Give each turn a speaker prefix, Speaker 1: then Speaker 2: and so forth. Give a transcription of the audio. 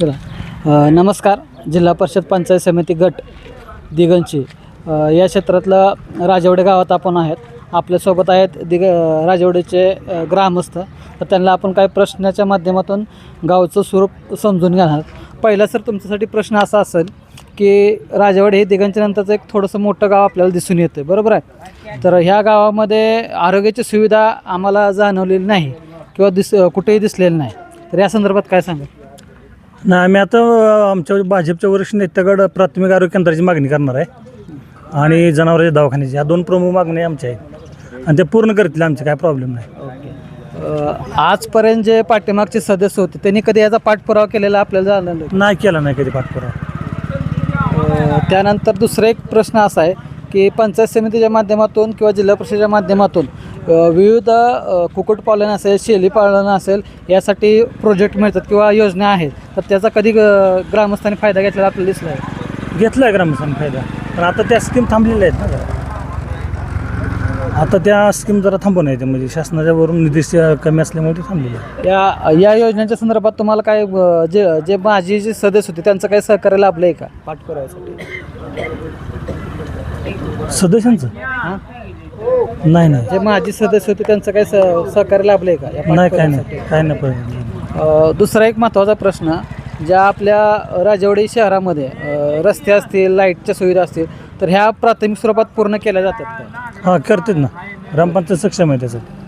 Speaker 1: चला. नमस्कार जिल्हा परिषद पंचायत समिती गट दिगंची. या क्षेत्रातलं राजवडे गावात आपण आहेत. आपल्यासोबत आहेत दिग राजवडेचे ग्रामस्थ. तर त्यांना आपण काही प्रश्नाच्या माध्यमातून गावचं स्वरूप समजून घेणार. पहिला सर तुमच्यासाठी प्रश्न असा असेल की राजवाडी हे दिगांच्या नंतरचं एक थोडंसं मोठं गाव आपल्याला दिसून येतं बरोबर आहे? तर ह्या गावामध्ये आरोग्याची सुविधा आम्हाला जाणवलेली नाही किंवा दिस कुठेही दिसलेली नाही. तर या संदर्भात काय सांगा
Speaker 2: नाही आम्ही आता आमच्या भाजपच्या वरिष्ठ नेत्याकडं प्राथमिक आरोग्य केंद्राची मागणी करणार आहे. आणि जनावरांच्या दवाखान्याची. या दोन प्रमुख मागण्या आमच्या आहेत. आणि ते पूर्ण करतील आमचे काय प्रॉब्लेम नाही.
Speaker 1: अ, आजपर्यंत जे पाठीमागचे सदस्य होते त्यांनी कधी याचा पाठपुरावा केलेला आपल्याला जाणलं नाही.
Speaker 2: केला नाही कधी पाठपुरावा.
Speaker 1: अ, त्यानंतर दुसरा एक प्रश्न असा आहे की पंचायत समितीच्या माध्यमातून किंवा जिल्हा परिषदेच्या माध्यमातून विविध कुक्कुटपालन असेल शेळीपालन असेल यासाठी प्रोजेक्ट मिळतात किंवा योजना आहेत. तर त्याचा कधी ग्रामस्थांनी फायदा घेतलेला आपल्याला दिसला आहे
Speaker 2: घेतला आहे ग्रामस्थांनी फायदा. पण आता त्या स्कीम थांबलेल्या आहेत ना. आता त्या स्कीम जरा थांबून आहेत म्हणजे शासनाच्या वरून निधी कमी असल्यामुळे ते थांबलेले आहे
Speaker 1: या या योजनेच्या संदर्भात तुम्हाला काय जे जे माझी जे सदस्य होते त्यांचं काही सहकार्य लाभलं आहे का पाठपुराव्यासाठी?
Speaker 2: सदस्यांचं?
Speaker 1: हां?
Speaker 2: नाही नाही.
Speaker 1: जे माजी सदस्य होते त्यांचं काही सह- सहकार्य लाभलं आहे का या
Speaker 2: नाही काय
Speaker 1: पाठपुराव्यासाठी?
Speaker 2: नाही. काय नाही
Speaker 1: अ, दुसरा एक महत्त्वाचा प्रश्न ज्या आपल्या राजवाडी शहरामध्ये अ, रस्ते असतील लाईटच्या सुविधा असतील तर ह्या प्राथमिक स्वरूपात पूर्ण केल्या जातात का?
Speaker 2: हां करतात ना. ग्रामपंचायत सक्षम आहे त्यासाठी